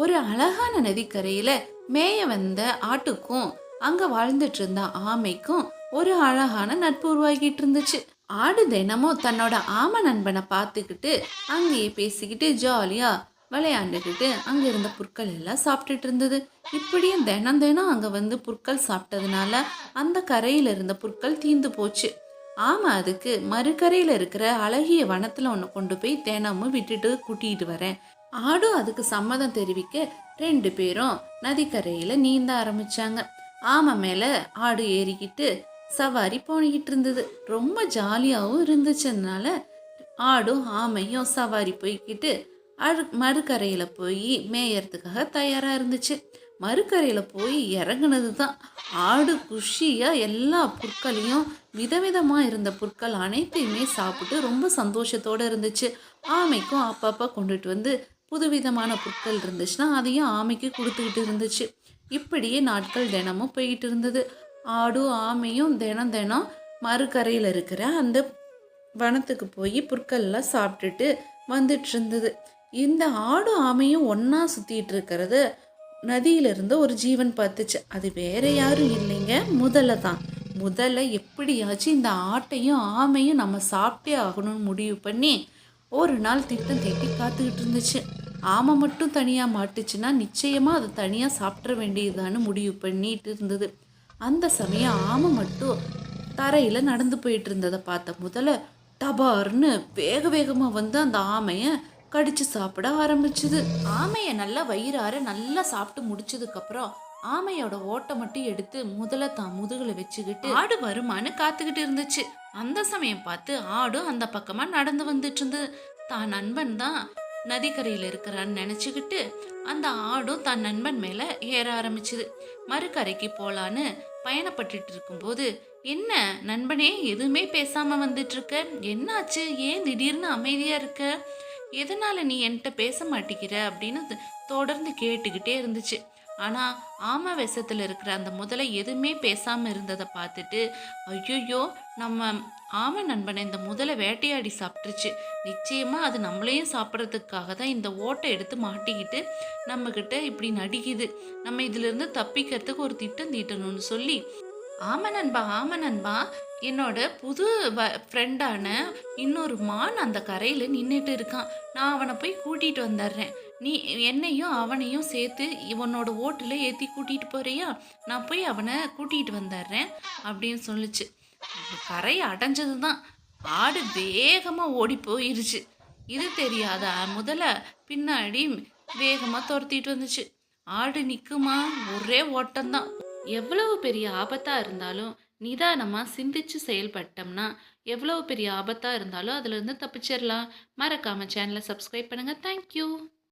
ஒரு அழகான நதிக்கரையில மேய வந்த ஆட்டுக்கும் அங்க வாழ்ந்துட்டு இருந்த ஆமைக்கும் ஒரு அழகான நட்பு உருவாகிட்டு இருந்துச்சு. ஆடு தினமும் தன்னோட ஆமை நண்பனை பார்த்துக்கிட்டு அங்கேயே பேசிக்கிட்டு ஜாலியா விளையாண்டுக்கிட்டு அங்க இருந்த புற்கள் எல்லாம் சாப்பிட்டுட்டு இருந்தது. இப்படியும் தினம் தினம் அங்க வந்து புற்கள் சாப்பிட்டதுனால அந்த கரையில இருந்த புற்கள் தீந்து போச்சு. ஆமா அதுக்கு மறுக்கரையில் இருக்கிற அழகிய வனத்துல ஒன்று கொண்டு போய் தினமும் விட்டுட்டு கூட்டிட்டு வரேன். ஆடும் அதுக்கு சம்மதம் தெரிவிக்க ரெண்டு பேரும் நதிக்கரையில் நீந்த ஆரம்பித்தாங்க ஆமை மேலே ஆடு ஏறிக்கிட்டு சவாரி போனிக்கிட்டு இருந்தது. ரொம்ப ஜாலியாகவும் இருந்துச்சதுனால ஆடும் ஆமையும் சவாரி போய்கிட்டு அழு மறுக்கரையில் போய் மேயறதுக்காக தயாராக இருந்துச்சு. மறுக்கரையில் போய் இறங்குனது தான் ஆடு குஷியாக எல்லா புற்களையும் விதவிதமாக இருந்த புற்கள் அனைத்தையுமே சாப்பிட்டு ரொம்ப சந்தோஷத்தோடு இருந்துச்சு. ஆமைக்கும் அப்பப்போ கொண்டுட்டு வந்து புதுவிதமான புற்கள் இருந்துச்சுன்னா அதையும் ஆமைக்கு கொடுத்துக்கிட்டு இருந்துச்சு. இப்படியே நாட்கள் தினமும் போய்கிட்டு இருந்தது. ஆடும் ஆமையும் தினம் தினம் மறுக்கரையில் இருக்கிற அந்த வனத்துக்கு போய் புற்கள்லாம் சாப்பிட்டுட்டு வந்துட்டு இருந்தது. இந்த ஆடும் ஆமையும் ஒன்றா சுற்றிட்டு இருக்கிறது நதியிலிருந்து ஒரு ஜீவன் பார்த்துச்சு. அது வேற யாரும் இல்லைங்க. முதல்ல தான். முதல்ல எப்படியாச்சும் இந்த ஆட்டையும் ஆமையும் நம்ம சாப்பிட்டே ஆகணும்னு முடிவு பண்ணி ஒரு நாள் திட்டம் தீட்டி காத்துக்கிட்டு இருந்துச்சு. ஆமை மட்டும் தனியாக மாட்டுச்சுன்னா நிச்சயமாக அதை தனியாக சாப்பிட்ற வேண்டியதுதான்னு முடிவு பண்ணிட்டு இருந்தது. அந்த சமயம் ஆமை மட்டும் தரையில் நடந்து போயிட்டு இருந்ததை பார்த்த முதல்ல டபார்னு வேக வேகமாக வந்து அந்த ஆமையை கடிச்சு சாப்பிட ஆரம்பிச்சுது. ஆமையை நல்லா வயிறார நல்லா சாப்பிட்டு முடிச்சதுக்கப்புறம் ஆமையோட ஓட்டை மட்டும் எடுத்து முதல்ல தான் முதுகுல வச்சுக்கிட்டு ஆடு வருமான்னு காத்துக்கிட்டு இருந்துச்சு. அந்த சமயம் பார்த்து ஆடும் அந்த பக்கமா நடந்து வந்துட்டு இருந்தது. தான் நண்பன் தான் நதிக்கரையில் இருக்கிறான்னு நினச்சிக்கிட்டு அந்த ஆடும் தன் நண்பன் மேலே ஏற ஆரம்பிச்சுது. மறுக்கரைக்கு போலான்னு பயணப்பட்டுட்டு இருக்கும்போது என்ன நண்பனே எதுவுமே பேசாம வந்துட்டு இருக்க என்னாச்சு? ஏன் திடீர்னு அமைதியா இருக்க? எதனால நீ என்கிட்ட பேச மாட்டேங்கிற? அப்படின்னு தொடர்ந்து கேட்டுக்கிட்டே இருந்துச்சு. ஆனால் ஆம வேஷத்தில் இருக்கிற அந்த முதலை எதுவுமே பேசாமல் இருந்ததை பார்த்துட்டு ஐயோ நம்ம ஆம நண்பனை இந்த முதலை வேட்டையாடி சாப்பிட்டுருச்சு. நிச்சயமாக அது நம்மளையும் சாப்பிட்றதுக்காக தான் இந்த ஓட்டை எடுத்து மாட்டிக்கிட்டு நம்மக்கிட்ட இப்படி நடிக்குது. நம்ம இதிலிருந்து தப்பிக்கிறதுக்கு ஒரு திட்டம் தீட்டணும்னு சொல்லி ஆமா நண்பா ஆமா நண்பா என்னோட புது வ ஃப்ரெண்டான இன்னொரு மான் அந்த கரையில் நின்றுட்டு இருக்கான். நான் அவனை போய் கூட்டிகிட்டு வந்துடுறேன். நீ என்னையும் அவனையும் சேர்த்து இவனோட ஓட்டில் ஏற்றி கூட்டிகிட்டு போறியா? நான் போய் அவனை கூட்டிகிட்டு வந்துடுறேன் அப்படின்னு சொல்லிச்சு. கரை அடைஞ்சது தான் ஆடு வேகமாக ஓடி போயிருச்சு. இது தெரியாத முதல்ல பின்னாடி வேகமாக துரத்திட்டு வந்துச்சு. ஆடு நிற்குமா ஒரே ஓட்டம்தான். எவ்வளவு பெரிய ஆபத்தாக இருந்தாலும் நிதானமாக சிந்திச்சு செயல்பட்டோம்னா எவ்வளவு பெரிய ஆபத்தாக இருந்தாலும் அதுலேருந்து தப்பிச்சிடலாம் மறக்காமல் சேனலை சப்ஸ்கிரைப் பண்ணுங்கள் தேங்க்யூ